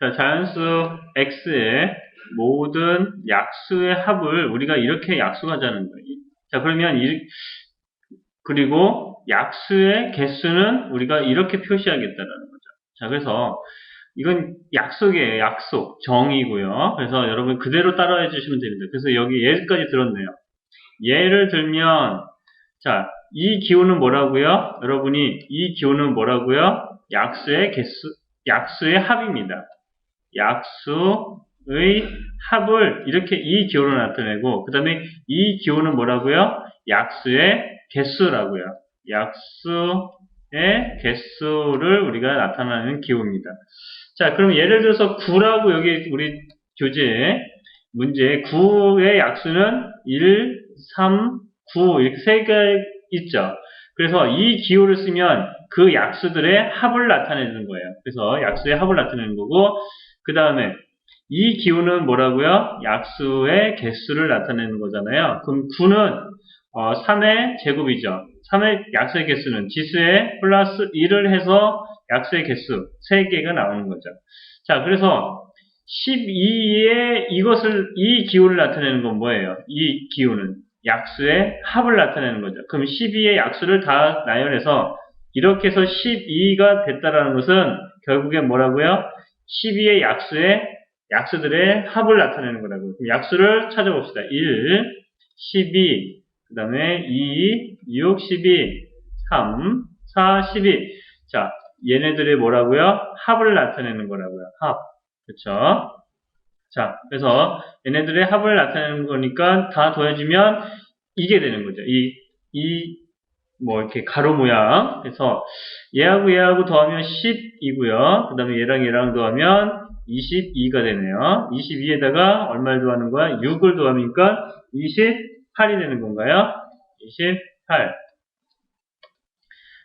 자, 자연수 x의 모든 약수의 합을 우리가 이렇게 약수하자는 거예요. 자, 그러면 이, 그리고 약수의 개수는 우리가 이렇게 표시하겠다는 거죠. 자, 그래서 이건 약속이에요. 약속. 정이고요. 그래서 여러분 그대로 따라해 주시면 됩니다. 그래서 여기 예까지 들었네요. 예를 들면 자, 이 기호는 뭐라고요? 여러분이 이 기호는 뭐라고요? 약수의 개수, 약수의 합입니다. 약수의 합을 이렇게 이 기호로 나타내고 그 다음에 이 기호는 뭐라고요? 약수의 개수라고요. 약수의 개수를 우리가 나타내는 기호입니다. 자, 그럼 예를 들어서 9라고 여기 우리 교재 문제 9의 약수는 1, 3, 9 이렇게 세 개 있죠. 그래서 이 기호를 쓰면 그 약수들의 합을 나타내는 거예요. 그래서 약수의 합을 나타내는 거고 그 다음에 이 기호는 뭐라고요? 약수의 개수를 나타내는 거잖아요. 그럼 9는 어, 3의 제곱이죠. 3의 약수의 개수는 지수의 플러스 1을 해서 약수의 개수 3개가 나오는 거죠. 자, 그래서 12의 이것을, 이 기호를 나타내는 건 뭐예요? 이 기호는 약수의 합을 나타내는 거죠. 그럼 12의 약수를 다 나열해서 이렇게 해서 12가 됐다라는 것은 결국에 뭐라고요? 12의 약수의 약수들의 합을 나타내는 거라고요. 그럼 약수를 찾아봅시다. 1, 12, 그 다음에 2, 6, 12, 3, 4, 12. 자, 얘네들의 뭐라고요? 합을 나타내는 거라고요. 합. 그쵸? 자, 그래서 얘네들의 합을 나타내는 거니까 다 더해주면 이게 되는 거죠. 이, 이, 뭐, 이렇게 가로 모양. 그래서 얘하고 얘하고 더하면 10이고요. 그 다음에 얘랑 얘랑 더하면 22가 되네요. 22에다가 얼마를 더하는 거야? 6을 더하니까 28이 되는 건가요? 28.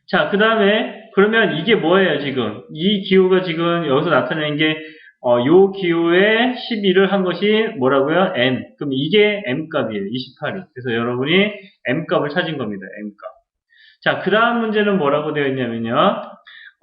자, 그 다음에, 그러면 이게 뭐예요, 지금? 이 기호가 지금 여기서 나타내는 게, 어, 요 기호에 12를 한 것이 뭐라고요? n. 그럼 이게 m 값이에요, 28이. 그래서 여러분이 m 값을 찾은 겁니다, m 값. 자, 그 다음 문제는 뭐라고 되어 있냐면요.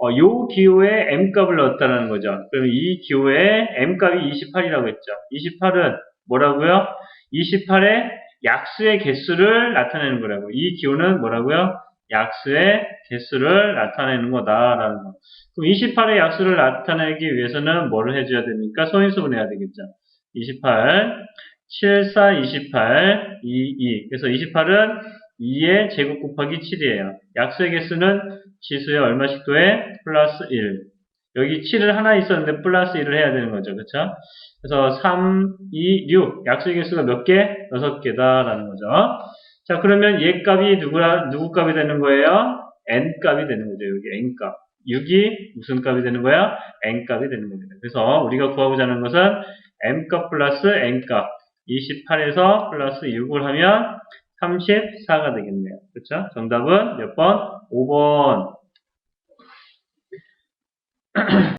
어, 요 기호에 m 값을 넣었다는 거죠. 그러면 이 기호에 m 값이 28이라고 했죠. 28은 뭐라고요? 28의 약수의 개수를 나타내는 거라고. 이 기호는 뭐라고요? 약수의 개수를 나타내는 거다라는 거. 그럼 28의 약수를 나타내기 위해서는 뭐를 해줘야 됩니까? 소인수분 해야 되겠죠. 28, 7, 4, 28, 2, 2. 그래서 28은 2의 제곱 곱하기 7이에요. 약수의 개수는 지수에 얼마씩 더해? 플러스 1. 여기 7을 하나 있었는데 플러스 1을 해야 되는 거죠. 그쵸? 그래서 3, 2, 6. 약수의 개수가 몇 개? 6개다라는 거죠. 자, 그러면 얘 값이 누구라, 누구 값이 되는 거예요? n 값이 되는 거죠. 여기 n 값. 6이 무슨 값이 되는 거야? n 값이 되는 겁니다. 그래서 우리가 구하고자 하는 것은 m 값 플러스 n 값. 28에서 플러스 6을 하면 34가 되겠네요. 그렇죠? 정답은 몇 번? 5번.